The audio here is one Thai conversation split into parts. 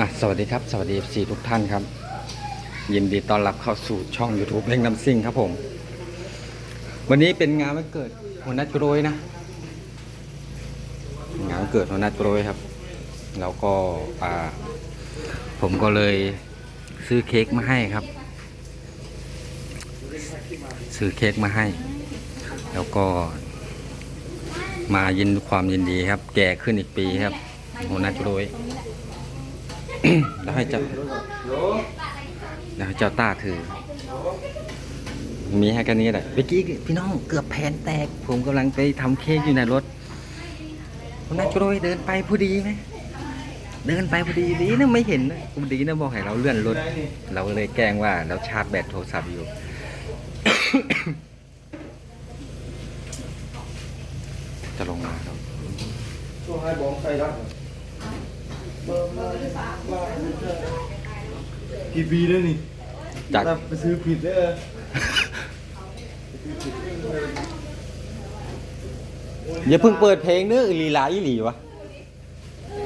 อะสวัสดีครับ สวัสดีสี่ทุกท่านครับ ยินดีต้อนรับเข้าสู่ช่อง YouTube เล่งน้ำซิ่งครับผม วันนี้เป็นงานวันเกิดหัวหน้าจุโรยนะ งานวันเกิดหัวหน้าจุโรยครับ แล้วก็อ่าผมก็เลยซื้อเค้กมาให้ครับ ซื้อเค้กมาให้ แล้วก็ มายินความยินดีครับ แก่ขึ้นอีกปีครับหัวหน้าจุโรย แล้วให้เจ้าแล้วให้เจ้าต้าถือ มีให้แค่นี้แหละเมื่อกี้พี่น้องเกือบแผนแตก ผมกำลังไปทำเค้กอยู่ในรถคนนั้นโจรยเดินไปพอดีไหมเดินไปพอดีดีนะไม่เห็นนะพอดีนะบอกให้เราเลื่อนรถ เราก็เลยแกล้งว่าเราชาร์จแบตโทรศัพท์อยู่ จะลงมาครับช่วงให้บองใส่รัก กี่ปีแล้วนี่จากถ้ไปซื้อผิดเด้ออย่าเพิ่งเปิดเพลงเนื้อลีลาอีหลีวะ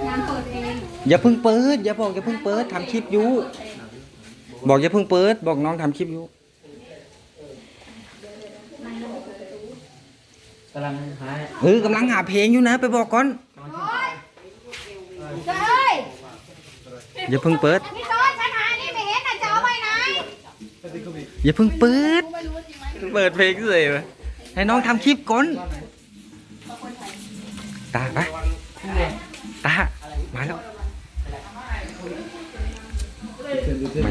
งานเปิดเองอย่าเพิ่งเปิด อย่าบอกอย่าเพิ่งเปิดทำคลิปอยู่บอกอย่าเพิ่งเปิด บอกน้องทำคลิปอยู่กำลังหาเออกำลังหาเพลงอยู่นะ ไปบอกก่อน เฮ้ย อย่าเพิ่งเปิดพี่ต้นฉันหานี่ไม่เห็นนะจะเอาไปไหนอย่าเพิ่งเปิด เปิดเพลงเสยวะให้น้องทำคลิปก่อนตาไปตามาแล้วไ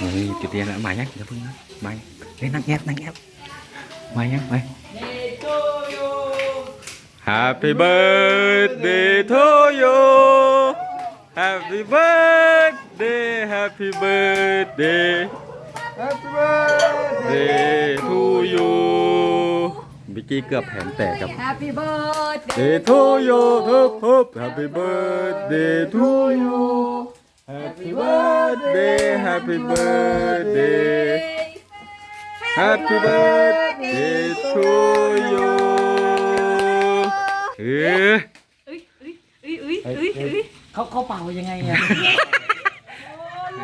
ม่นี่จุดเรียนแล้วมายังอย่าเพิ่งนะมายังเล่นนั่งแงบนั่งแงบมายังไป Happy birthday to you Happy birthday Happy birthday Happy birthday Day to you บิกกี้เกือบแผนแตกครับ แฮปปี้เบิร์ด Day to you ฮึบฮึบ Happy birthday to you Happy birthday Happy birthday Happy birthday to you เอออุ้ยอุ้ยอุ้ยอุ้ยอุ้ยเขาเขาเป่ายังไงอะ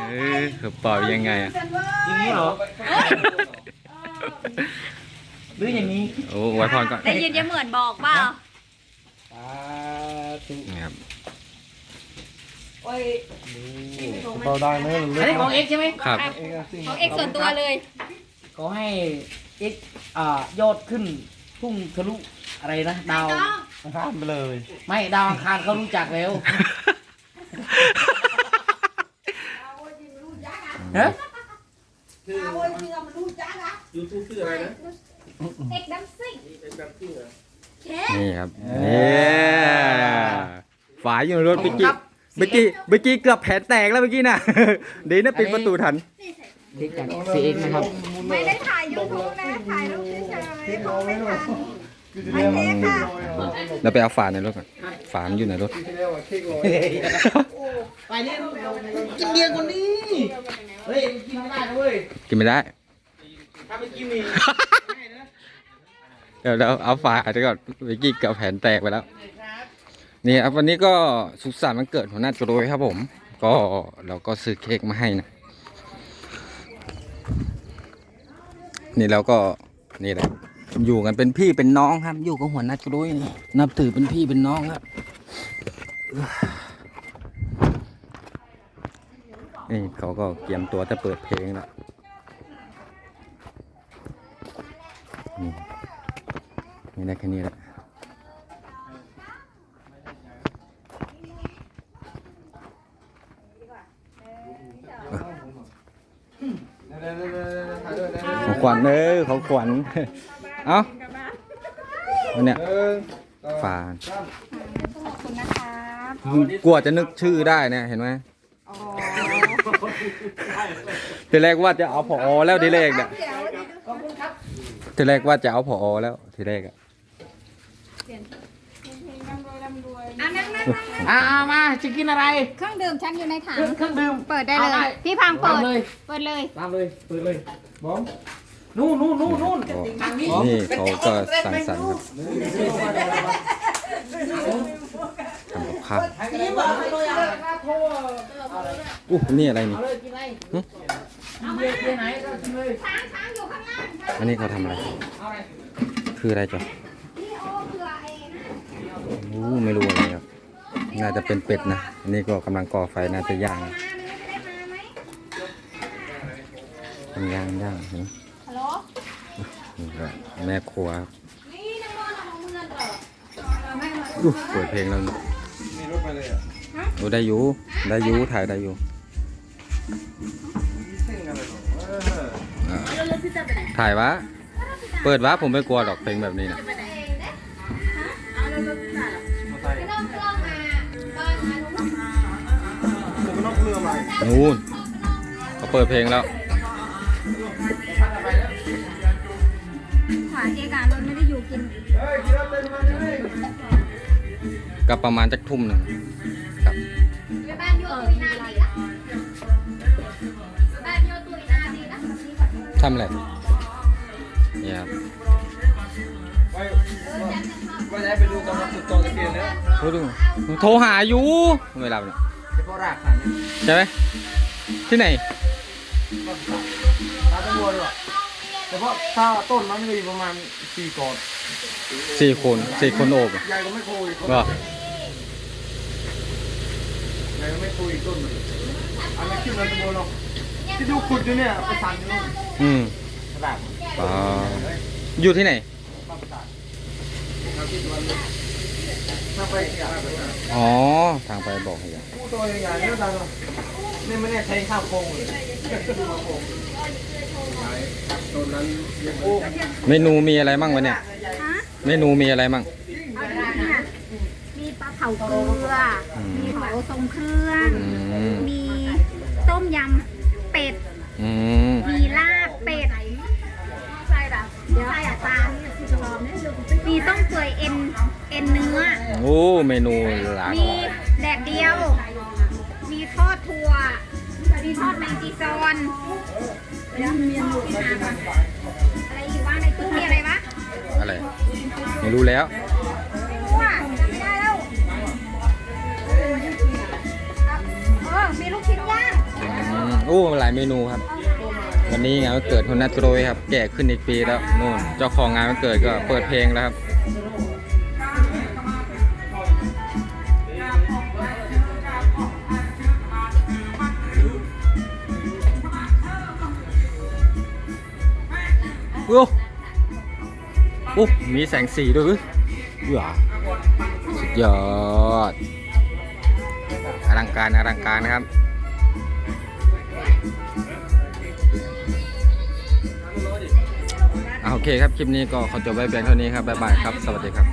เออเขาเป่ายังไงอะอย่างนี้เหรอหรืออย่างนี้โอ้ไว้พรก่อนได้ยินยังเหมือนบอกเปล่านี่ครับเบาได้ไหมอันนี้ของเอ็กซ์ใช่ไหมครับเองอะสิของเอกส่วนตัวเลยขอให้เอ็กซ์อ่ายอดขึ้นพุ่งทะลุอะไรนะดาว ข้ามไปเลย ไม่ดาวอังคารเขารู้จักแล้วฮะยูทูบชื่ออะไรนะเอกดัมซิ่งนี่ครับนี่ฝาอยู่ในรถเมื่อกี้เมื่อกี้เมื่อกี้เกือบแผนแตกแล้วเมื่อกี้น่ะ ดีนะปิดประตูทัน เด็กจากซีเอ็กซ์นะครับ ไม่ได้ถ่ายยูทูบนะ ถ่ายรูปเฉยๆของไม่ถ่ายคื อจะเรียกว่าเค้กลอยเหรอแล้วไปเอาฝาในรถก่อนฝามันอยู่ในรถคือจะเรียกว่าเค้กลอยไปเนี่ยกินเบียร์คนนี้เฮ้ยกินไม่ได้นะเว้ยกินไม่ได้ ถ้าไปกินนี่เดี๋ยวเราเอาฝาอาจจะก่อนเมื่อกี้เกือบแผนแตกไปแล้ว นี่ครับวันนี้ก็สุขสันต์วันเกิดหัวหน้าโจโรยครับผม ก็เราก็ซื้อเค้กมาให้นะ นี่เราก็นี่แหละ อยู่กันเป็นพี่เป็นน้องครับ อยู่กับหัวหน้าโจโรยนี่นับถือเป็นพี่เป็นน้องครับนี่เขาก็เตรียมตัวจะเปิดเพลงแล้วนี่ไม่ได้แค่นี้แหละเดี๋ยวานะของขวัญเออของขวัญ เอ้าวันเนี้ยหนึ่งสองฝาสามขอบคุณนะคะกลัวจะนึกชื่อได้เนี่ยเห็นไหมอ๋อทีแรกว่าจะเอาผอแล้วทีแรกเนี่ยเดี๋ยวดีดูขอบคุณครับทีแรกว่าจะเอาผอแล้วทีแรกอะอะนั่งนั่งนั่งอ่ามาจะกินอะไร เครื่องดื่มฉันอยู่ในถัง เครื่องเครื่องดื่ม เปิดได้เลเอาได้ยพี่พังเปิดตามเลยเปิดเลย ตามเลย เปิดเลยบอม นู่นนู่นนู่นนู่นนี่เขาก็สั่งสรรค์ครับทำกับข้าวอู้นี่อะไรนี่อันนี้เขาทำอะไร คืออะไรจ๊ะอู้ไม่รู้อะไรครับ น่าจะเป็นเป็ดนะ อันนี้ก็กำลังก่อไฟน่าจะย่างย่างย่างเห็น ก็แม่ครัวครับนี่น้ำมันของเมืองเหรออู้เปิดเพลงแล้วนี่มีรถไปเลยอะโอ้ได้อยู่ได้อยู่ถ่ายได้อยู่เส้นอะไรหรอเอออ่าถ่ายวะ เปิดวะผมไม่กลัวหรอกเพลงแบบนี้นะเองเด้เอาเร็วๆจ้ะมาใส่ไม่ต้องกล้องมาบ้านมาลุงหมวกกันน็อกเรือมานู่นเขาเปิดเพลงแล้ว ขวาเจการรถไม่ได้อยู่กินก็ประมาณจักทุ่มหนึ่งครับบ้านโยตุยนาดีนะบ้านโยตุยนาดีนะทำอะไรเนี่ยครับไปว่าจะให้ไปดูกำลังสุดโตตะเกียนเนี่ยโอ้ดูโทรหาอยู่ไม่รับเนี่ยเฉพาะรากสันเนี่ยใช่ไหมที่ไหนตาตะบัวดีกว่า เฉพาะถ้าต้นมันมีประมาณสี่กอดสี่คนสี่คนโอบอะใหญ่ก็ไม่โคอีกก็ใหญ่ก็ไม่โคอีกต้นมันอันนี้ขึ้นมาตะบัวเนาะที่ดูขุดอยู่เนี่ยไปสั่นอยู่นู่นอืมกระดาษอ่าอยู่ที่ไหนบ้านประสาทเราคิดว่าถ้าไปเสียอ๋อ ทางไปบอกให้ยังผู้ตัวใหญ่ๆเนี่ยดังนี่ไม่แน่แทงข้าวโพงเลยต้นนั้นโอ้ เมนูมีอะไรมั่งวะเนี่ย ฮะเมนูมีอะไรมั่ง เอาดีเนี่ยมีปลาเผาเกลือ อืม มีเผาทรงเครื่อง อืมมีต้มยำเป็ด อืมมีลาบเป็ดใช่ด่ะใช่อะตามมีต้มเปื่อยเอ็น เอ็นเนื้อ โอ้เมนูหลากหมีลาย แดดเดียว มีทอดถั่ว มีทอดแมงจีซอนเดี๋ยวมี อะไรอยู่ว่าในตู้มีอะไรวะอะไร ไม่รู้แล้วไม่รู้อะไม่ได้แล้วเออมีลูกชิ้นย่างอืมโอ้หลายเมนูครับ วันนี้งานวันเกิดคนนัทโรยครับ แก่ขึ้นอีกปีแล้วนู่น เจ้าของงานวันเกิดก็เปิดเพลงแล้วครับ อ้โอ้มีแสงสีด้วยเว้ยว้าสุดยอดอลังการอลังการนะครับโอเคครับ คลิปนี้ก็ขอจบไว้เพียงเท่านี้ครับ บ๊ายบายครับ สวัสดีครับ